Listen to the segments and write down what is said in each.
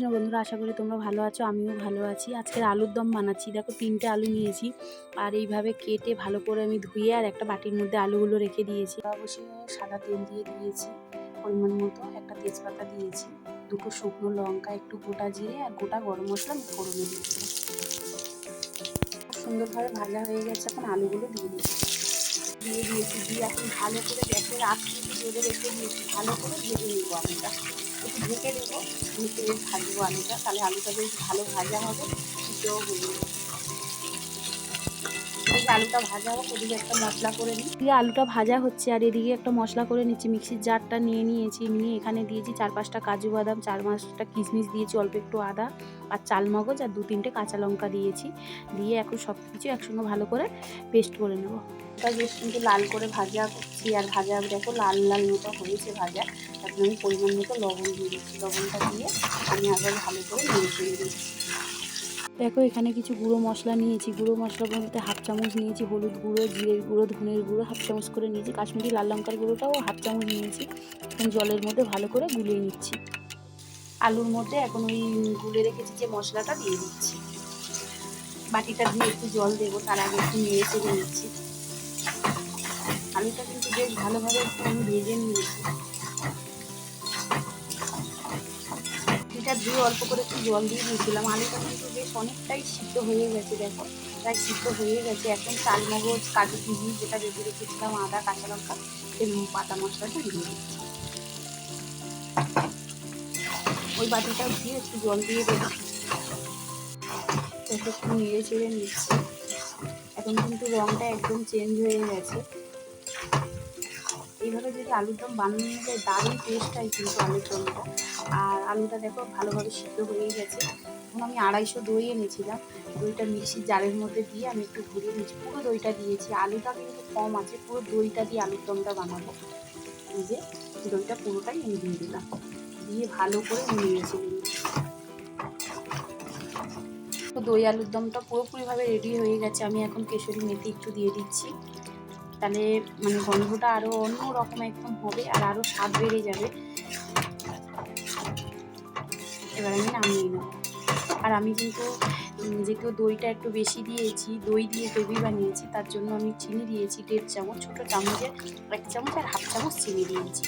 রামকৃষ্ণ বন্ধুরা, আশা করি তোমরা ভালো আছো, আমিও ভালো আছি। আজকের আলুর দম বানাচ্ছি। দেখো, তিনটে আলু নিয়েছি, আর এইভাবে কেটে ভালো করে আমি ধুয়ে আর একটা বাটির মধ্যে আলুগুলো রেখে দিয়েছি। অবশ্যই সাদা তেল দিয়ে দিয়েছি, পরিমাণ মতো একটা তেজপাতা দিয়েছি, দুটো শুকনো লঙ্কা, একটু গোটা জিরে আর গোটা গরম মশলা ফোড়নে দিয়েছি। সুন্দরভাবে ভাজা হয়ে গেছে, এখন আলুগুলো দিয়ে দিয়েছি দিয়ে দিয়েছি, দিয়ে এখন ভালো করে গ্যাসের কিন্তু জোরে রেখে দিয়েছি, ভালো করে ভেজে নেব আলুটা। একটু ঢেকে দেবো ঢেকে ভাজবো আলুটা, তাহলে আলুটা বেশ ভালো ভাজা হবে, সেটাও হয়ে আলুটা ভাজা হোক ওদিকে একটা মশলা করে নিই। এদিকে আলুটা ভাজা হচ্ছে, আর এদিকে একটা মশলা করে নিচ্ছি। মিক্সির জারটা নিয়ে নিয়েছি, নিয়ে এখানে দিয়েছি চার পাঁচটা কাজু বাদাম, চার পাঁচটা কিশমিশ দিয়েছি, অল্প একটু আদা আর চাল মগজ আর দু তিনটে কাঁচা লঙ্কা দিয়েছি। দিয়ে এখন সব কিছু একসঙ্গে ভালো করে পেস্ট করে নেব। ওটা বেশ কিন্তু লাল করে ভাজা করছি, আর ভাজা দেখো লাল লাল মতো হয়েছে ভাজা। তারপরে আমি পরিমাণ মতো লবণ দিয়ে দিচ্ছি লবণটা দিয়ে আমি আবার ভালো করে চেড়ে দিচ্ছি। দেখো, এখানে কিছু গুঁড়ো মশলা নিয়েছি। গুঁড়ো মশলা বলতে হাফ চামচ নিয়েছি হলুদ গুঁড়ো, জিরের গুঁড়ো, ধনের গুঁড়ো, হাফ চামচ করে নিয়েছি কাশ্মীরি লাল লঙ্কার গুঁড়োটাও হাফ চামচ নিয়েছি। এখন জলের মধ্যে ভালো করে গুলিয়ে নিচ্ছি। আলুর মধ্যে এখন ওই গুলে রেখেছি যে মশলাটা দিয়ে দিচ্ছি। বাটিটা দিয়ে একটু জল দেবো, তার আগে একটু নেড়ে চেড়ে নিচ্ছি। আলুটা কিন্তু বেশ ভালোভাবে একটু আমি ভেজে নিয়েছি। এটা দিয়ে অল্প করে একটু জল দিয়ে দিয়েছিলাম। আলুটা কিন্তু বেশ অনেকটাই সিদ্ধ হয়ে গেছে, দেখো। প্রায় সিদ্ধ হয়ে গেছে। এখন চাল মগজ কাজু কিশমিশ যেটা বেঁধে রেখেছিলাম, আদা, কাঁচা লঙ্কা এই পাতা মশলাটা দিয়ে দিচ্ছি। ওই বাটিটা দিয়ে একটু জল দিয়ে দেবো। একটু নেড়ে চেড়ে নিচ্ছি। এখন কিন্তু রঙটা একদম চেঞ্জ হয়ে গেছে। এইভাবে যদি আলুর দম বানানো যায় দারুণ টেস্ট হয় কিন্তু আলুর দমটা। আর আলুটা দেখো ভালোভাবে সিদ্ধ হয়ে গেছে। এখন আমি আড়াইশো দই এনেছিলাম। দইটা মিক্সির জারের মধ্যে দিয়ে আমি একটু ঘুরিয়ে নিয়েছি। পুরো দইটা দিয়েছি। আলুটা কিন্তু কম আছে। পুরো দইটা দিয়ে আলুর দমটা বানাবো। এই যে দইটা পুরোটাই আমি দিয়ে দিলাম। দিয়ে ভালো করে নিয়েছি দই আলুর দমটা পুরোপুরিভাবে রেডি হয়ে গেছে। আমি এখন কেশরি মেথি একটু দিয়ে দিচ্ছি। তাহলে মানে গন্ধটা আরও অন্য রকম একদম হবে আর আরও স্বাদ বেড়ে যাবে। এবার আমি নামিয়ে নেব। আর আমি কিন্তু যেহেতু দইটা একটু বেশি দিয়েছি, দই দিয়ে গ্রেভি বানিয়েছি, তার জন্য আমি চিনি দিয়েছি, দেড় চামচ, ছোটো চামচের এক চামচ আর হাফ চামচ চিনি দিয়েছি।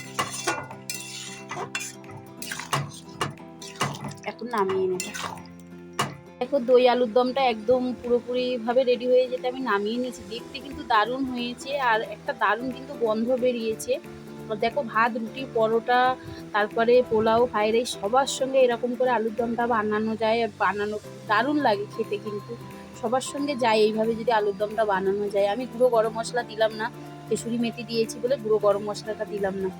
এখন নামিয়ে নেব। দেখো দই আলুর দমটা একদম পুরোপুরিভাবে রেডি হয়ে যেতে আমি নামিয়ে নিয়েছি। দেখতে কিন্তু দারুণ হয়েছে আর একটা দারুণ কিন্তু গন্ধ বেরিয়েছে। দেখো ভাত, রুটি, পরোটা, তারপরে পোলাও, ফ্রাইড রাইস সবার সঙ্গে এরকম করে আলুর দমটা বানানো যায় আর বানানো দারুণ লাগে খেতে কিন্তু। সবার সঙ্গে যায় এইভাবে যদি আলুর দমটা বানানো যায়। আমি গুঁড়ো গরম মশলা দিলাম না কেশুরি মেথি দিয়েছি বলে গুঁড়ো গরম মশলাটা দিলাম না।